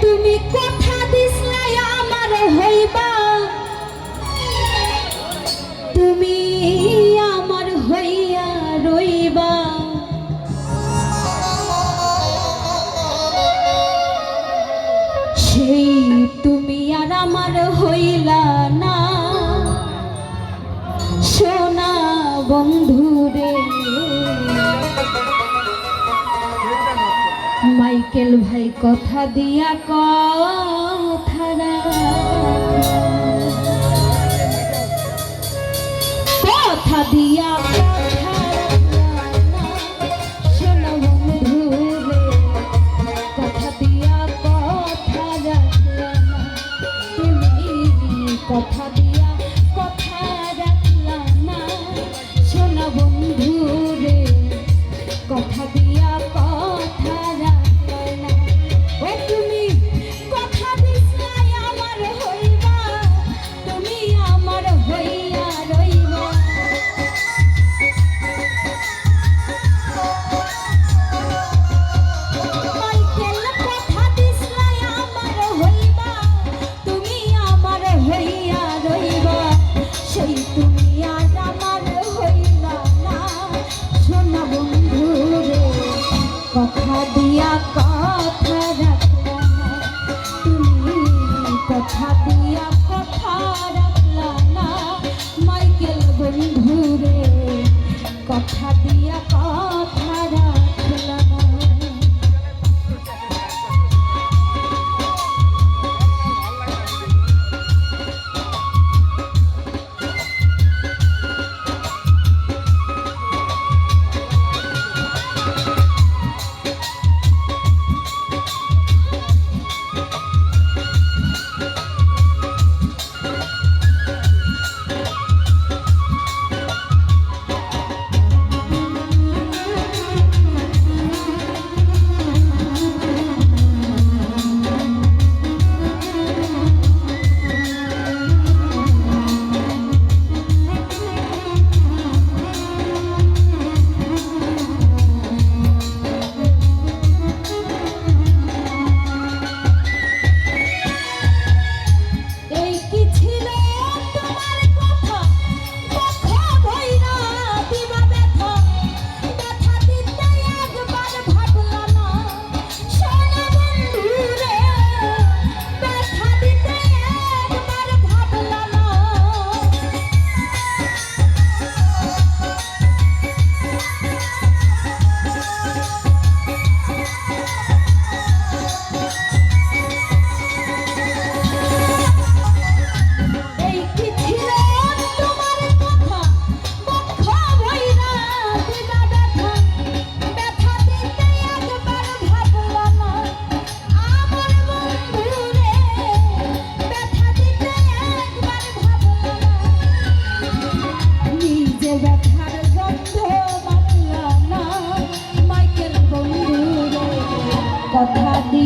তুমি কথা আমার হইবা? তুমি আমার হইয়া রইবা। সেই তুমি আর আমার হইলা না। সোনা বন্ধুরে আক্কেল ভাই কথা দিয়া কথা কথা দিয়া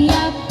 up.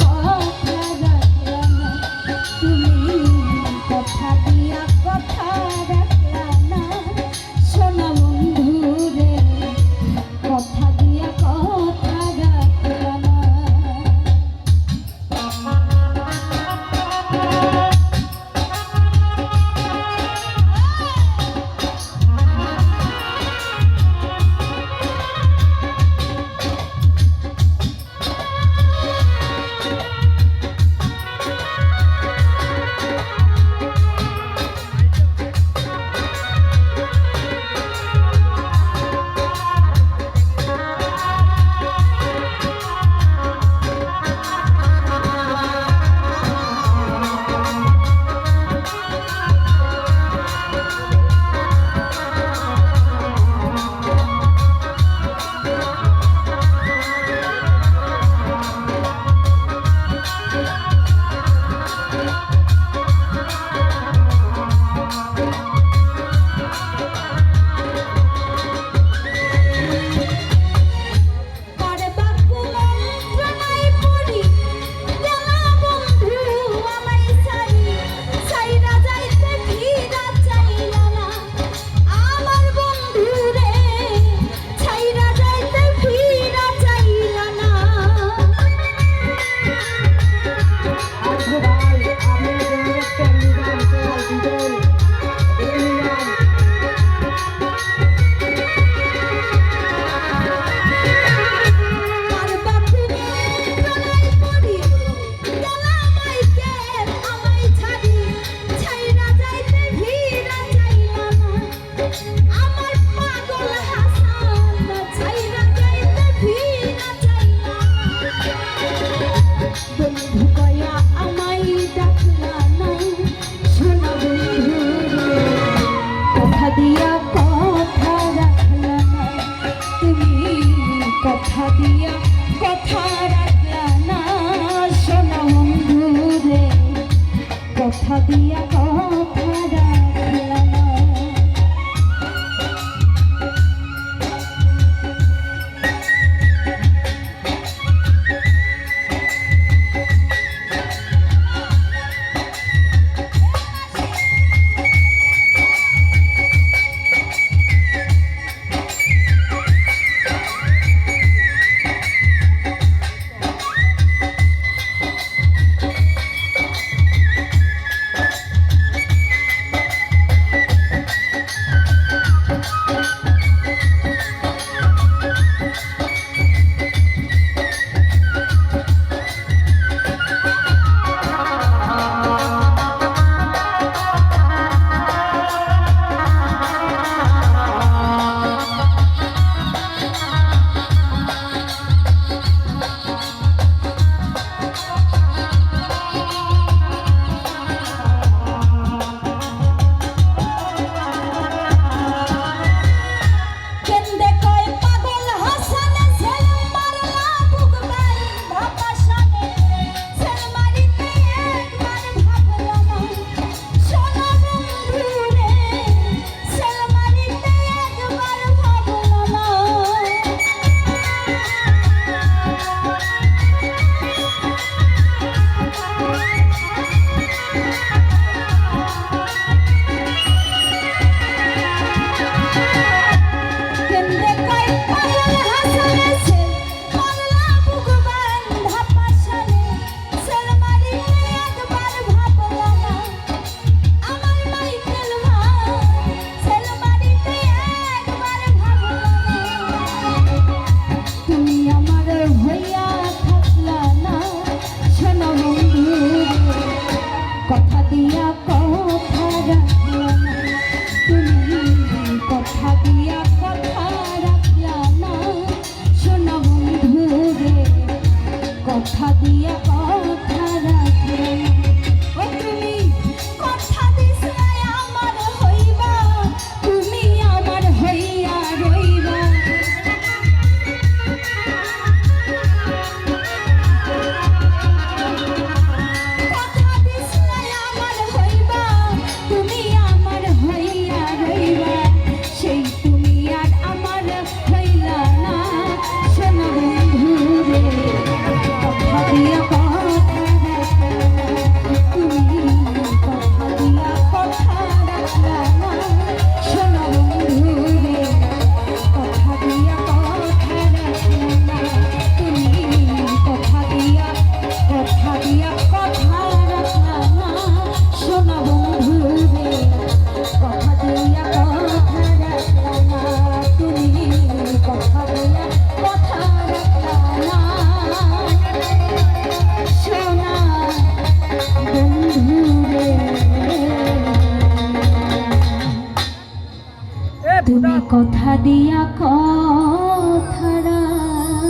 তুমি কথা দিয়া কথা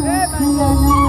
রাখলা না।